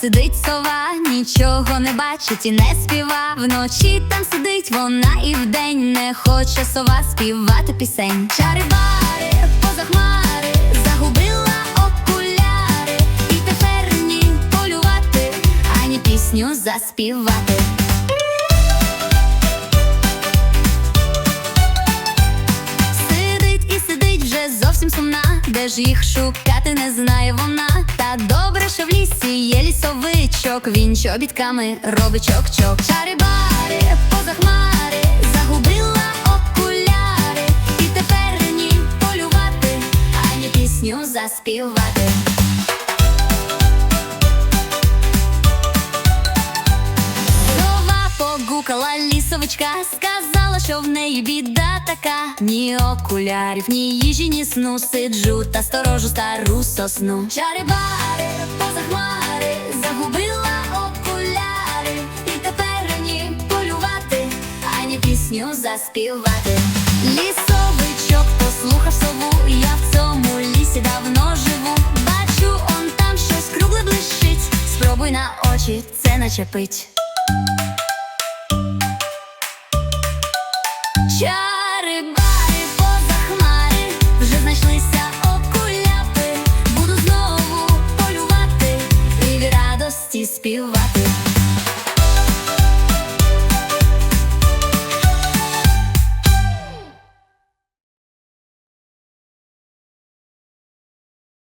сидить сова, нічого не бачить і не співа. Вночі там сидить вона і вдень не хоче сова співати пісень. Чари-бари, поза хмари, загубила окуляри, і тепер ні полювати, ані пісню заспівати. Сидить і сидить вже зовсім сумна, де ж їх шукати не знає вона. Є лісовичок, він чобітками робить чок-чок. Чари-бари, поза хмари, загубила окуляри, і тепер ні полювати, ані пісню заспівати. Сова погукала лісовичка, сказала, що в неї біда така. Ні окулярів, ні їжі, ні сну сиджу та сторожу стару сосну. Чари-бари, пісню заспівати. Лісовичок послухав сову, я в цьому лісі давно живу. Бачу, он там щось кругле блищить. Спробуй на очі це начепить. Чари, бари, поза хмари, вже знайшлися окуляпи. Буду знову полювати і радості співати.